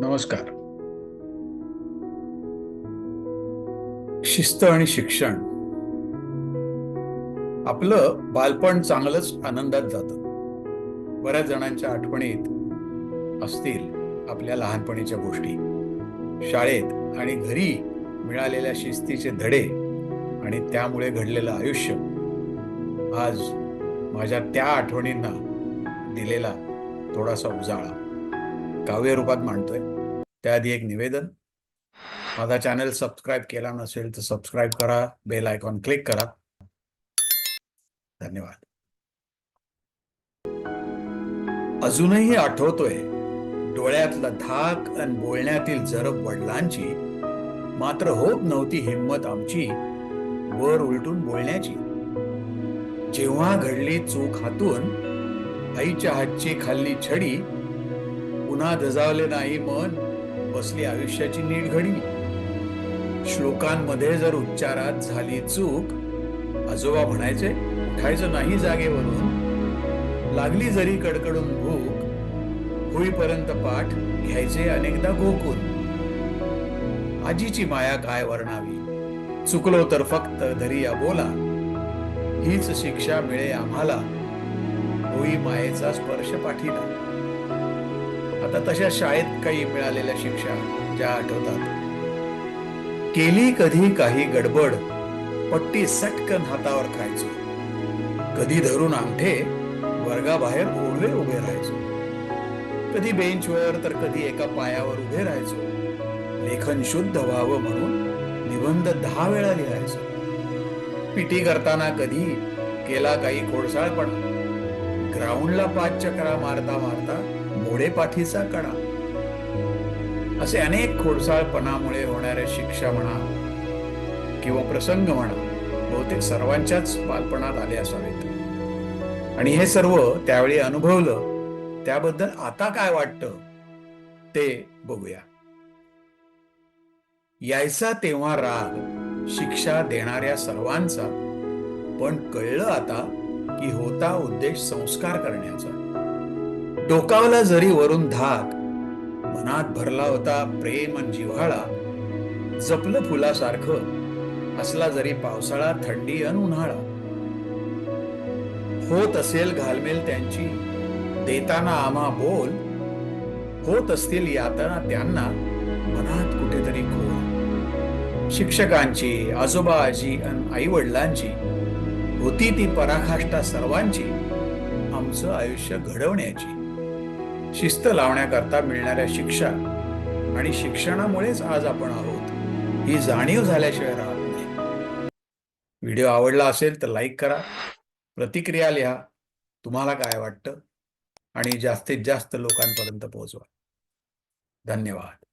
नमस्कार. शिस्त आणि शिक्षण. आपलं बालपण चांगलंच आनंदात जातं. बऱ्याच जणांच्या आठवणीत असतील आपल्या लहानपणीच्या गोष्टी. शाळेत आणि घरी मिळालेल्या शिस्तीचे धडे आणि त्यामुळे घडलेलं आयुष्य. आज माझ्या त्या आठवणींना दिलेला थोडासा उजाळा. काव्य रूपात मांडतोय. त्याआधी एक निवेदन. माझा चॅनल सबस्क्राईब केला नसेल तर सबस्क्राईब करा बेल आयकॉन क्लिक करा. धन्यवाद. अजूनही आठवतोय डोळ्यातला धाक आणि बोलण्यातील जरब वडिलांची. मात्र होत नव्हती हिंमत आमची वर उलटून बोलण्याची. जेव्हा घडली चूक हातून आईच्या हातची खाल्ली छडी पुन्हा धजावले नाही मन बसली आयुष्याची नीट घडी. श्लोकांमध्ये जर उच्चारात झाली चूक आजोबा म्हणायचे उठायचं नाही जागेवरून लागली जरी कडकडून भूक होईपर्यंत पाठ घ्यायचे अनेकदा घोकून आजीची माया काय वर्णावी? चुकलो तर फक्त धरिया बोला. हीच शिक्षा मिळे आम्हाला. होई मायेचा स्पर्श पाठीला आता तशा शाळेत काही मिळालेल्या शिक्षा ज्या आठवतात. केली कधी काही गडबड पट्टी सटकन हातावर खायचो. कधी धरून अंगठे वर्गाबाहेर ओढवे उभे राहायचो. कधी बेंचवर तर कधी एका पायावर उभे राहायचो. लेखन शुद्ध व्हावं म्हणून निबंध दहा वेळा लिहायचो. पिटी करताना कधी केला काही खोडसाळपणा ग्राउंडला पाच चक्रा मारता मारता मोडे पाठीचा कडा असे अनेक खोडसाळपणामुळे होणाऱ्या शिक्षा म्हणा किंवा प्रसंग म्हणा बहुतेक सर्वांच्याच बालपणात आले असावेत. आणि हे सर्व त्यावेळी अनुभवलं त्याबद्दल आता काय वाटतं ते बघूया. यायचा तेव्हा राग शिक्षा देणाऱ्या सर्वांचा पण कळलं आता की होता उद्देश संस्कार करण्याचा. डोकावला जरी वरून धाक मनात भरला होता प्रेम आणि जिव्हाळा. जपलं फुलासारखं असला जरी पावसाळा थंडी अन उन्हाळा. होत असेल घालमेल त्यांची देताना आम्हा बोल. होत असतील यातना त्यांना मनात कुठेतरी खोल. शिक्षकांची आजोबा आजी आणि आई वडिलांची होती ती पराकाष्ठा सर्वांची आमचं आयुष्य घडवण्याची. शिस्त लावण्याकरता मिळणाऱ्या शिक्षा आणि शिक्षणामुळेच आज आपण आहोत. ही जाणीव झाल्याशिवाय राहत नाही. व्हिडिओ आवडला असेल तर लाईक करा प्रतिक्रिया लिहा तुम्हाला काय वाटतं? आणि जास्तीत जास्त लोकांपर्यंत पोहोचवा. धन्यवाद.